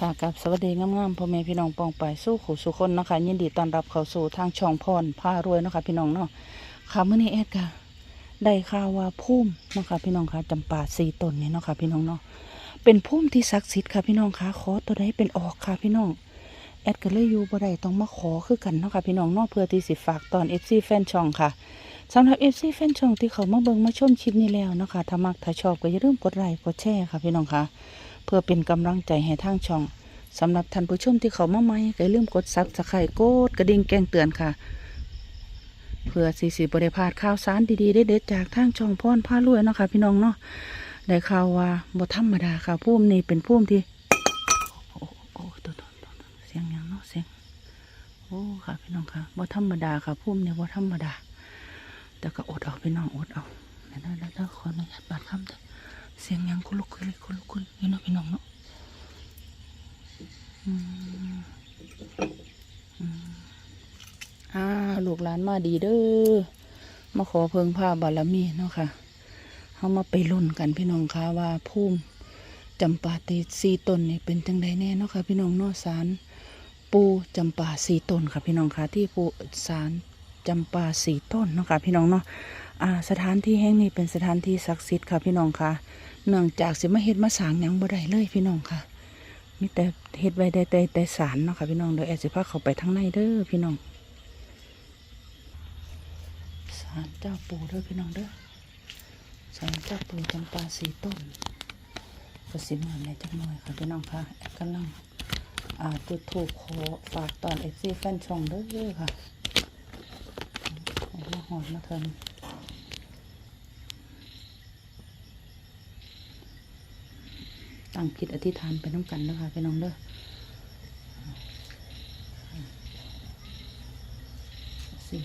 ค่ะกับสวัสดีงามๆพ่อแม่พี่น้องปองไปสู้ขู่สุคนเนาะคะยินดีต้อนรับเข้าสู่ทางช่องพรพารวยเนาะคะพี่น้องเนาะค่ะเมื่อนี้แอดค่ะได้ข่าวว่าพุ่มเนาะคะพี่น้องค่ะจำปาสีตนนี่เนาะค่ะพี่น้องเนาะเป็นพุ่มที่ศักดิ์สิทธิ์ค่ะพี่น้องค่ะขอตัวใดเป็นออกค่ะพี่น้องแอดก็เลยอยู่บ่ได้ต้องมาขอคือกันเนาะค่ะพี่น้องเนาะเพื่อที่สิฝากตอน FC แฟนช่องค่ะสำหรับ FC แฟนช่องที่เขามาเบิ่งมาชมคลิปนี้แล้วเนาะค่ะถ้ามักถ้าชอบก็อย่าลืมกดไลค์กดแชร์ค่ะพี่น้องค่ะ เพื่อเป็นกำลังใจให้ทางช่องสำหรับท่านผู้ชมที่เขามาใหม่ก็อย่าลืมกดซับสไครต์กดกระดิ่งแจ้งเตือนค่ะ เพื่อสีสีบริพลาดข่าวสารดีๆเด็ดๆจากทางช่องพรพารวยเนาะค่ะพี่น้องเนาะได้ข่าวว่าบ่ธรรมดาค่ะพุ่มนี้เป็นพุ่มที่โอ้โอ้ตัวตัวตัวเสียงยังเนาะเสียงโอ้ค่ะพี่น้องค่ะบ่ธรรมดาค่ะพุ่มเนี่ยบ่ธรรมดา แต่ก็อดเอาพี่น้องอดเอาเดี๋ยวแล้วขออนุญาตบัดคำเด้อ เสียงยังคุลุกคุยคุลุกคุยอยู่เนาะพี่น้องเนาะอ่าลูกหลานมาดีเด้อมาขอเพิงผ้าบารมีเนาะค่ะเขามาไปรุ่นกันพี่น้องค่ะว่าพุ่มจำปาตีสีตนนี่เป็นจังใดแน่เนาะค่ะพี่น้องเนาะสารปูจำปาสีตนค่ะพี่น้องค่ะที่ปูสารจำปาสีต้นเนาะค่ะพี่น้องเนาะอ่าสถานที่แห่งนี้เป็นสถานที่ศักดิ์สิทธิ์ค่ะพี่น้องค่ะ เนื่องจากสิมาเฮ็ดมาสางหยังบ่ได้เลยพี่น้องค่ะ มีแต่เฮ็ดไว้ได้แต่แต่สารเนาะค่ะพี่น้องเดี๋ยวแอดสิพาเข้าไปทางในเด้อพี่น้องสารเจ้าปู่เด้อพี่น้องเด้อสารเจ้าปู่จำปาสีต้นก็สิมาในจักหน่อยค่ะพี่น้องค่ะแอดกำลังอ่าจุดถูกขอฝากตอนเอฟซีแฟนช่องเด้อค่ะเอามาหอดมาเทิน ตั้งคิดอธิษฐานไปน้ำกันนะคะพี่น้องเด้อสิ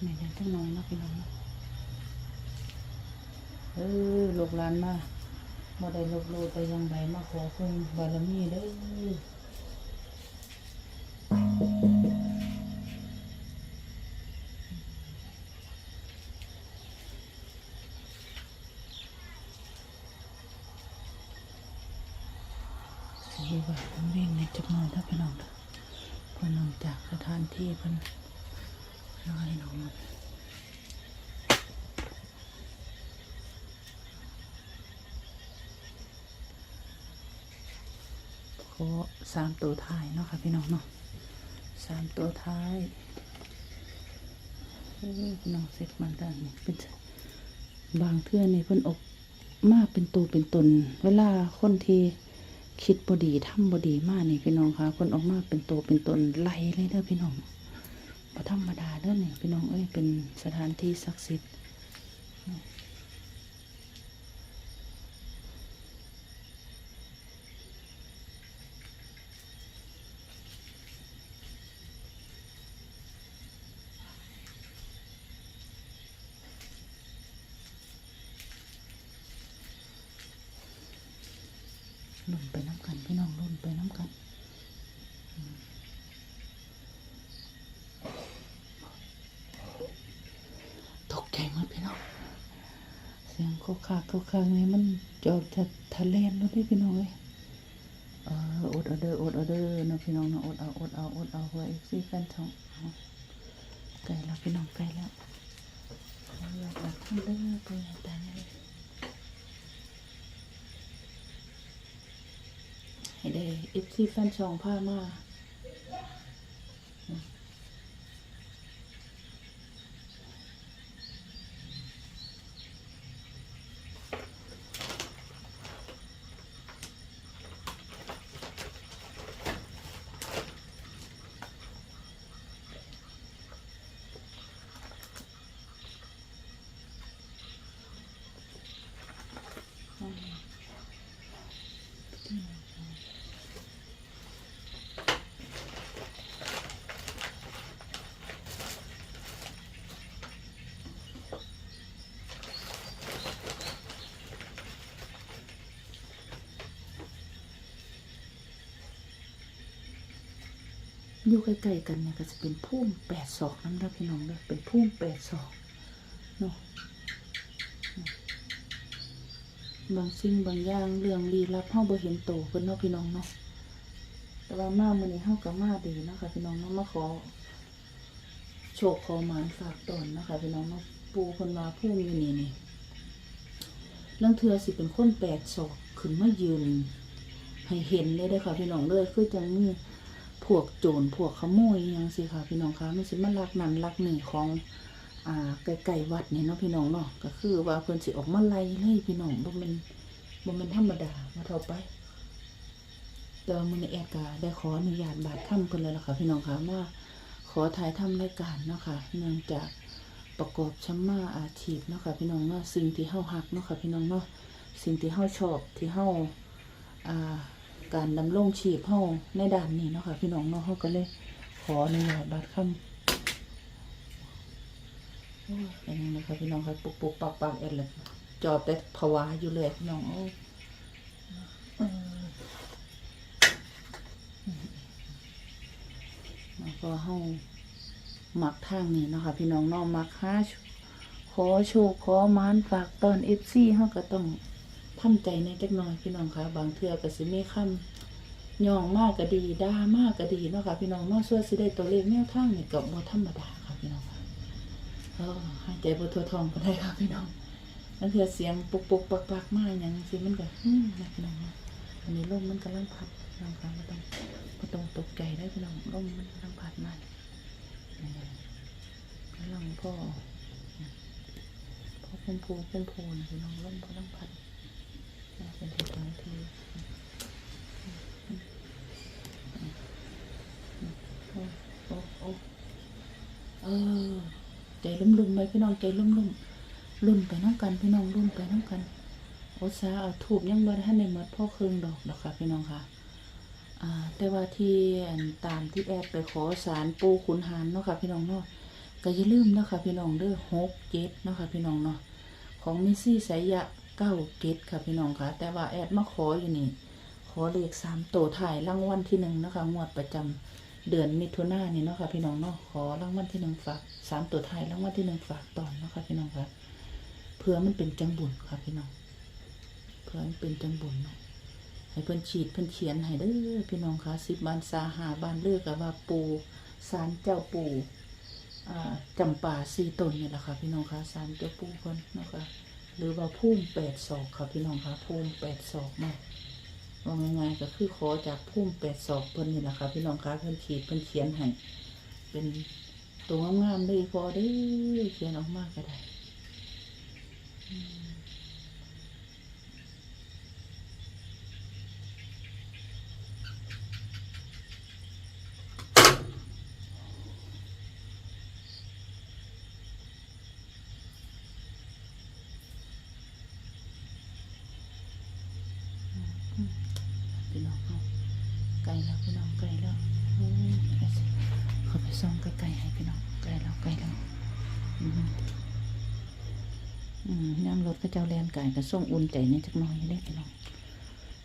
ไม่ยังจังน้อยนาะพี่น้องเนะเออลูกหลานมาบ่ได้ลบโลไปยังใดมาขอคุณบารมีเด้อ ถานที่เพิ่นน้องขอสามตัวท้ายเนาะค่ะพี่น้องเนาะสามตัวท้ายพี่น้องเสร็จมันด้านนี้เป็นบางเทื่อนี่เพิ่นอกมากเป็นตัวเป็นตน เวลาคนที่คิดบดีทำบดีมากนี่พี่น้องค่ะคนออกมาเป็นตัวเป็นตนไล่เลยเด้อพี่น้อง บ่ธรรมดาเด้อเนี่ยพี่น้องเอ้ยเป็นสถานที่ศักดิ์สิทธิ์ลุ่นไปน้ำกันพี่น้องลุ่นไปน้ำกัน กใจหมดพี่น้อง เสียงโคกคากโคกคากนี่มันจอดจะทะเลนแล้วพี่พี่น้องเอ้ยเอออดเอาเด้ออดเอาเด้อนะพี่น้องนะอดเอาอดเอาอดเอาเพื่อเอฟซีแฟนช่องเอาใกลแล้วพี่น้องใกลแล้วเอาอยากแบบเด้อไปตายเลยให้ได้เอฟซีแฟนช่องพามา อยู่ใกล้ๆกันเนี่ยก็จะเป็นพุ่มแปดศอกน้ำรับพี่น้องเลยเป็นพุ่มแปดศอกเนาะบางสิ่งบางอย่างเรื่องลี้ลับเฮาบ่เห็นโตเพิ่นเนาะพี่น้องเนาะแต่ว่ามามื้อนี้เฮาก็มาดีเนาะคะพี่น้องเนาะมาขอ โชคขอหมานฝากตอนนะคะพี่น้องเนาะปูเพิ่นว่าผู้อยู่นี่นี่เรื่องเทือสิเป็นคนแปดศอกขึ้นมายืนให้เห็นเลยเด้อค่ะพี่น้องเลยคือจังมี พวกโจรพวกขโมยยังสิค่ะพี่น้องคะมันสิมาลักนั่นลักนี่ของอ่าไกลๆวัดเนี่เนาะพี่น้องเนาะก็คือว่าเพิ่นสิออกมาไล่เลยพี่น้องบ่ม่นบ่ม่นธรรมดามาเท่าไปแต่ว่ามื้อนี้แอดก็ได้ขออนุญาตบาดค่ำเพิ่นเลยล่ะค่ะพี่น้องคะว่าขอถ่ายทำรายการเนาะค่ะเนื่องจากประกอบชัมมาอาชีพเนาะค่ะพี่น้องเนาะสิ่งที่เฮาฮักเนาะค่ะพี่น้องเนาะสิ่งที่เฮาชอบที่เฮาอ่า การดำรงชีพเฮาในด้านนี้เนาะค่ะ พี่น้องเนาะเฮาก็เลยขออนุญาตบาดคำอยเป็นยังไงคะพี่น้องคะปุกปุกปักปักเอ็ดเลยจอบแต่ภาวะอยู่เลยพี่น้องโอ้แล้วก็เฮามักทางนี้เนาะค่ะ พี่น้องเน้องมักหาขอโชคขอมานฝากตอนเอฟซีเฮาก็ต้อง ทำใจในจักหน่อยพี่น้องคะบางเทื่อก็สิมีคำย่องมากก็ดีด่ามากก็ดีเนาะค่ะพี่น้องเนาะส่วนสิได้ตัวเลขแนวทางนี่ก็บ่ธรรมดาค่ะพี่น้องค่ะเออหายใจบ่ทั่วท้องบ่ได้ค่ะพี่น้องบางเทื่อเสียงปุกปุกปักปักมาหยังสิมันก็อืมนะพี่น้องเนอันนี้ลมมันกำลังพัดพี่น้องค่ะบ่ต้องบ่ต้องตกใจได้พี่น้องลมมันกำลังพัดมากำลังพ่อพ่อเป็นภูเป็นภูนะพี่น้องร่มพลังพัด เป็นทีทางทีโอ้โอ้เออ ใจลุ่มลุ่มๆไปพี่น้องใจลุ่มลุ่มๆลุ่นไปน้ำกันพี่น้องลุ่นไปน้ำกันโอซาเอาถูกยังบ่ทันในเมดพ่อครื่งดอกดอกค่ะพี่น้องค่ะอ่าแต่ว่าที่ตามที่แอดไปขอสารปูขุนหารเนาะค่ะพี่น้องเนาะก็อย่าลืมเนาะค่ะพี่น้องเด้อหกเจ็ดเนาะค่ะพี่น้องเนาะของมิซี่สายยะ เก้าเจ็ดค่ะพี่น้องค่ะ แต่ว่าแอดมาขออยู่นี่ ขอเลขสามตัวถ่ายรางวัลที่หนึ่งนะคะ งวดประจำเดือนมิถุนายนนี่เนาะค่ะพี่น้องเนาะขอรางวัลที่หนึ่งฝากสามตัวถ่ายรางวัลที่หนึ่งฝากตอนเนาะค่ะพี่น้องค่ะเพื่อมันเป็นจังบุญค่ะพี่น้อง เพื่อมันเป็นจังบุญเนาะให้เพิ่นฉีดเพิ่นเขียนให้เด้อพี่น้องค่ะสิบบานสาหาบานเลือกกับว่าปูสารเจ้าปูอ่าจำป่าสี่ต้นนี่แหละค่ะพี่น้องคะสารเจ้าปู่เพิ่นเนาะคะ หรือว่าพุ่มแปดศอกค่ะพี่น้องคะพุ่มแปดศอกมาว่าง่ายๆก็คือขอจากพุ่มแปดศอกเพิ่นนี่แหละค่ะพี่น้องคะเพิ่นขีดเพิ่นเขียนให้เป็นตัวงามๆเลยพอได้เขียนออกมาก็ได้ พี่น้องเอาไกลแล้วพี่น้องไกลแล้วเขาไปซ่อมใกลๆให้พี่น้องไกลแล้วไกลแล้วอืมอืมย่ำรถพระเจ้าแลนกายก็ส่งอุ่นใจนี่จักน่อยได้อพี่น้อง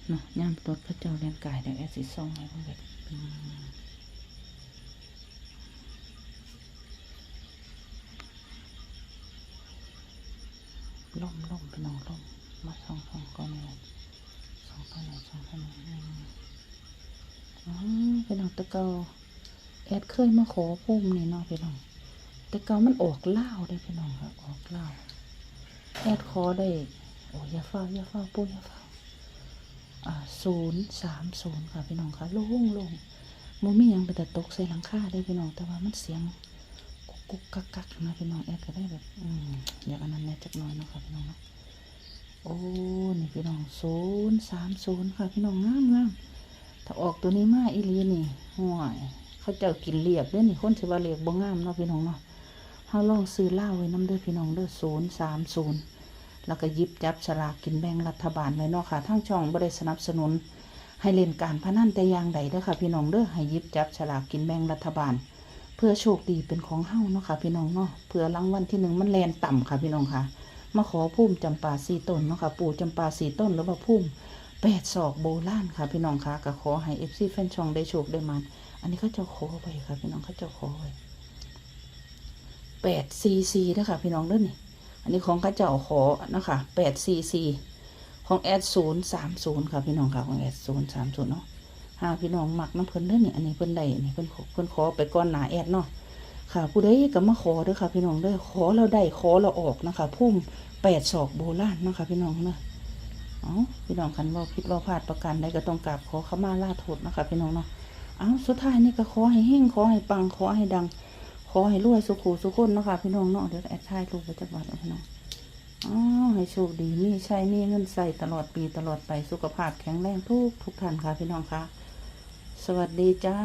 เนาะย่ำรถพระเจ้าแลนกายเดี๋ยวแอสิส่องให้เพื่อนอืมล่มล่มพี่น้องล่มมาส่องส่องก่อนเลย ส่องก่อนเลยส่องก่อนเลยอืมอ๋อพี่น้องตะเกาแอดเคยมาขอพุ่มนี่เนาะพี่น้องแตะเกามันออกเล่าได้พี่น้องค่ะออกเล่าแอดคอได้โอ้ยยาเฝ้ายาเฝ้าปุ้ยยาเฝ้าอ่าศูนย์สามศูนย์ค่ะพี่น้องค่ะโล่งโล่งโมมีหยังไปแต่ตกใส่หลังคาได้พี่น้องแต่ว่ามันเสียงกุกกักกักนะพี่น้องแอดก็ได้แบบอืมอยากอันนั้นแน่จักน้อยเนาะค่ะพี่น้องเนาะ โอ้นี่พี่น้องศูนย์สามศูนย์ค่ะ พี่น้องงามงามถ้าออกตัวนี้มาอีลีนี่ห่วยเขาเจ้ากินเรียบเด้อนี่คนสิว่าเรียบบ่งามเนาะพี่น้องเนาะเฮาลองซื้อเหล้าไว้น้ำเด้อพี่น้องเด้อศูนย์สามศูนย์แล้วก็ยิบจับฉลากกินแบ่งรัฐบาลไว้เนาะค่ะทางช่องบ่ได้สนับสนุน ให้เล่นการพนันแต่อย่างใดเด้อค่ะ พี่น้องเด้อให้ยิบจับฉลากกินแบ่งรัฐบาล เพื่อโชคดีเป็นของเฮาเนาะค่ะ พี่น้องเนาะเพื่อรางวัลที่หนึ่งมันแลนต่ำค่ะ พี่น้องค่ะ มาขอพุ่มจำปาสีต้นเนาะค่ะปู่จำปาสีต้นหรือว่าพุ่มแปดศอกโบราณค่ะ พี่น้องคะก็ขอให้เอฟซีแฟนช่องได้โชคได้มันอันนี้เขาเจ้าขอไว้ค่ะ พี่น้องเขาเจ้าขอไว้แปดซีซีนะคะพี่น้องเด้อนี่อันนี้ของข้าเจ้าขอนะคะแปดซีซีของแอดศูนย์สามศูนย์ค่ะพี่น้องค่ะของแอดศูนย์สามศูนย์เนาะหาพี่น้องหมักน้ำเพิ่นเด้อนี่อันนี้เพิ่นได้นี่เพิ่นขอเพิ่นขอไปก่อนหนาแอดเนาะ ค่ะ ผู้ใดก็มาขอเด้อค่ะ พี่น้องเด้อขอเราได้ขอเราออกนะคะพุ่มแปดศอกโบราณนะคะพี่น้องเนาะเอ้าพี่น้องคันว่าผิดว่าพลาดประการใดก็ต้องกราบขอขมาลาโทษนะคะพี่น้องเนาะเอ้าสุดท้ายนี่ก็ขอให้เฮงขอให้ปังขอให้ดัง ขอให้รวยสุขุสุขคนนะคะพี่น้องเนาะเดี๋ยวแอดถ่ายรูปไว้จักบัดเนพี่น้องอ้าวให้โชคดีมีใช้มีเงินใส่ตลอดปีตลอดไปสุขภาพแข็งแรงทุกทุกท่านค่ะพี่น้องค่ะ สวัสดีจ้า